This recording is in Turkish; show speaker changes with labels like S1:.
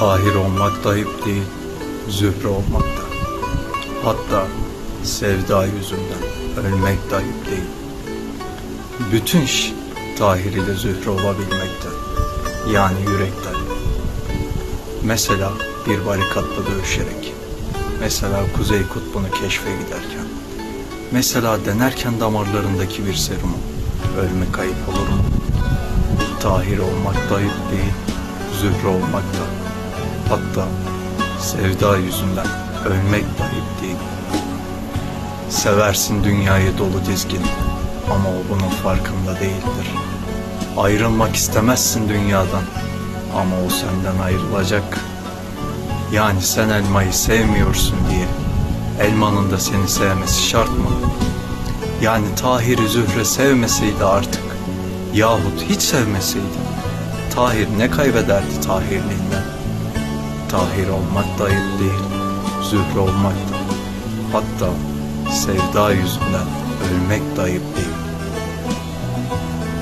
S1: Tahir olmak da ayıp değil, zühre olmak da. Hatta sevda yüzünden ölmek de ayıp değil. Bütün iş Tahir ile zühre olabilmekte. Yani yürekten. Mesela bir barikatla dövüşerek. Mesela Kuzey Kutbu'nu keşfe giderken. Mesela denerken damarlarındaki bir serumu. Ölmek ayıp olur mu? Tahir olmak da ayıp değil, zühre olmak da. Hatta sevda yüzünden ölmek ayıp değil. Seversin dünyayı dolu dizgin ama o bunun farkında değildir. Ayrılmak istemezsin dünyadan ama o senden ayrılacak. Yani sen elmayı sevmiyorsun diye elmanın da seni sevmesi şart mı? Yani Tahir'i Zühre sevmeseydi artık yahut hiç sevmeseydi Tahir ne kaybederdi Tahirliğinden? Tahir olmak da ayıp değil, Zühre olmak da. Hatta sevda yüzünden ölmek de ayıp değil.